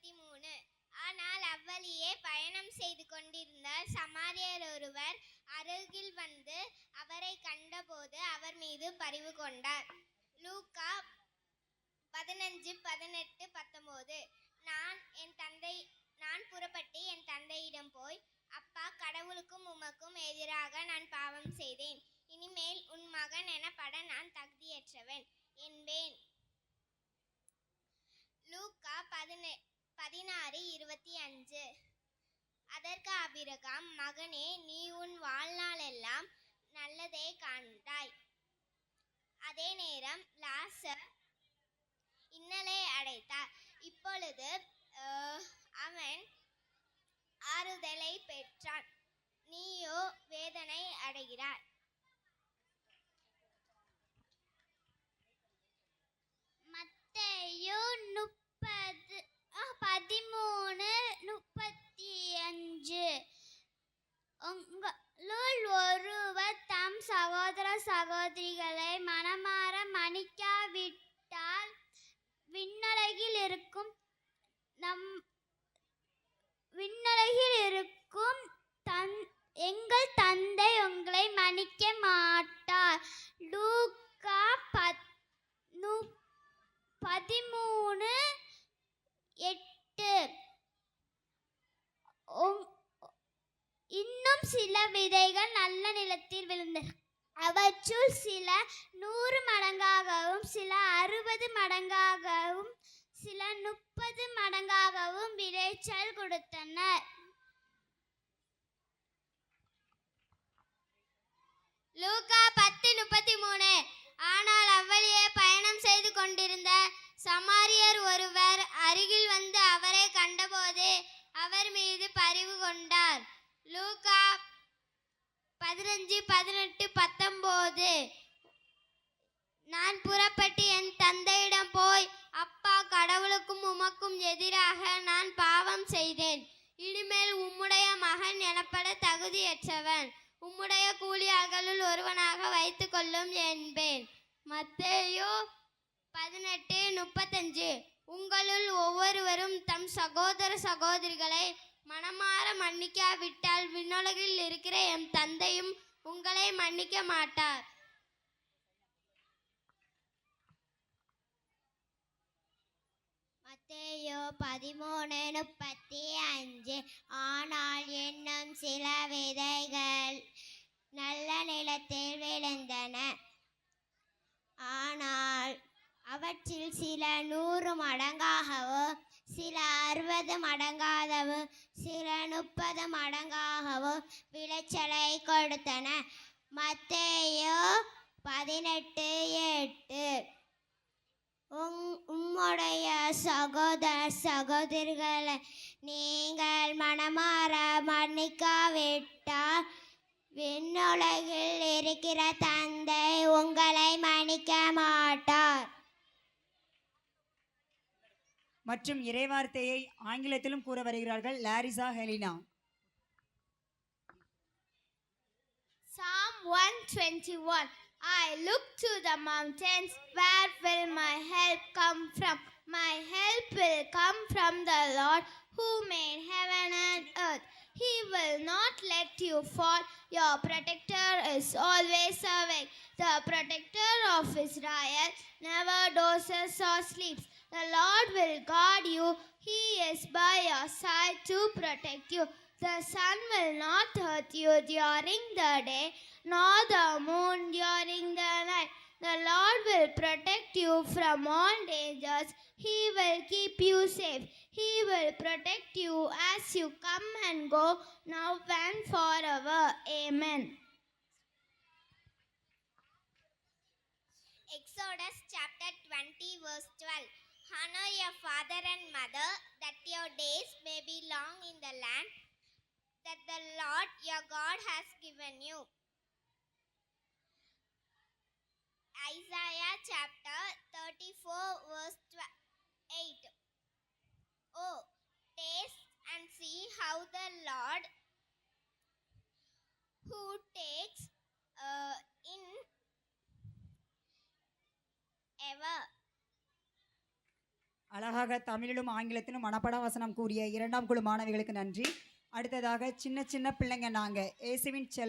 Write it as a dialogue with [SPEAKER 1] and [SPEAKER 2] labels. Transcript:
[SPEAKER 1] முப்பத்தி மூணு. ஆனால் அவ்வழியே பயணம் செய்து கொண்டிருந்த சமாரியர் ஒருவர். அருகில் வந்து அவரை கண்டபோது அவர் மீது பரிவு கொண்டார். லூக்கா பதினஞ்சு பதினெட்டு பத்தொம்போது. நான் என் தந்தை நான் புறப்பட்டு என் தந்தையிடம் போய் அப்பா கடவுளுக்கும் உமக்கும் எதிராக நான் பாவம் செய்தேன். இனிமேல் உன் மகன் எனப்பட நான் தகுதியற்றவன் என்பேன் லூக்கா பதினெ பதினாறு இருபத்தி அஞ்சு. அதற்கு அபிரகாம் மகனே நீ உன் வாழ்நாளெல்லாம் நல்லதே காண்பாய். அதே நேரம் லாசர் இன்னலை அடைத்தார். இப்பொழுது அவன் ஆறுதலை பெற்றான். நீயோ வேதனை அடைகிறார்
[SPEAKER 2] மத்தேயு முப்பது பதிமூணு முப்பத்தி அஞ்சு உங்களுள் ஒருவர் தம் சகோதர சகோதரிகளை மனமாற மன்னிக்காவிட்டால் விண்ணலகில் இருக்கும் நம் விண்ணலகில் இருக்கும் தன் எங்கள் தந்தை உங்களை மன்னிக்க மாட்டார். லூக்கா பத் பதிமூணு எட்டு. இன்னும் சில விதைகள் நல்ல நிலத்தில் விழுந்தன அவற்றுள் சில நூறு மடங்காகவும் சில அறுபது மடங்காகவும் சில முப்பது மடங்காகவும் விளைச்சல் கொடுத்தனர்.
[SPEAKER 1] லூகா பத்து முப்பத்தி மூணு. ஆனால் அவ்வழியே பயணம் செய்து கொண்டிருந்த சமாரியர் ஒருவர் அருகில் வந்து அவரை கண்டபோது அவர் மீது பரிவு கொண்டார். லூகா பதினஞ்சு பதினெட்டு போது. நான் புறப்பட்டு என் தந்தையிடம் போய் அப்பா கடவுளுக்கும் உமக்கும் எதிராக நான் பாவம் செய்தேன். இனிமேல் உம்முடைய மகன் எனப்பட தகுதியற்றவன். உம்முடைய கூலியாள்களுள் ஒருவனாக வைத்து கொள்ளும் என்பேன். மத்தேயோ பதினெட்டு முப்பத்தஞ்சு. உங்களுள் ஒவ்வொருவரும் தம் சகோதர சகோதரிகளை மனமா மன்னிக்காவிட்டால் விண்ணுலகில் இருக்கிற எம் தந்தையும் உங்களை மன்னிக்க மாட்டார்.
[SPEAKER 2] மத்தேயோ பதிமூணு முப்பத்தி அஞ்சு. ஆனால் இன்னும் சில விதைகள் நல்ல நிலத்தில் விழுந்தன. ஆனால் அவற்றில் சில நூறு மடங்காகவும் சில அறுபது மடங்காகவும் சில முப்பது மடங்காகவும் விளைச்சலை கொடுத்தன. மத்தேயோ பதினெட்டு எட்டு. உங் உம்முடைய சகோதர சகோதரிகளை நீங்கள் மனமாற மன்னிக்காவிட்டால் விண்ணுலகில் இருக்கிற தந்தை உங்களை மன்னிக்க மாட்டார்.
[SPEAKER 3] மற்றும் இறைவார்த்தையை ஆங்கிலத்திலும் கூற வருகிறார்கள் Larissa Helena
[SPEAKER 1] Psalm 121 I look to the mountains, where will my help come from? My help will come from the Lord who made heaven and earth. He will not let you fall. Your protector is always awake. The protector of Israel never dozes or sleeps. The Lord will guard you. He is by your side to protect you. The sun will not hurt you during the day, nor the moon during the night. The Lord will protect you from all dangers. He will keep you safe. He will protect you as you come and go, now and forever. Amen. Exodus chapter 20, verse 12. Honor your father and mother, that your days may be long in the land that the Lord your God has given you. Isaiah chapter 34, verse 8. Oh, taste and see how the Lord who takes
[SPEAKER 3] அழகாக தமிழிலும் ஆங்கிலத்திலும் மனப்பட வசனம் கூறிய இரண்டாம் குழு மாணவிகளுக்கு நன்றி. அடுத்ததாக சின்ன சின்ன பிள்ளைங்க நாங்கள் இயேசுவின் செல்ல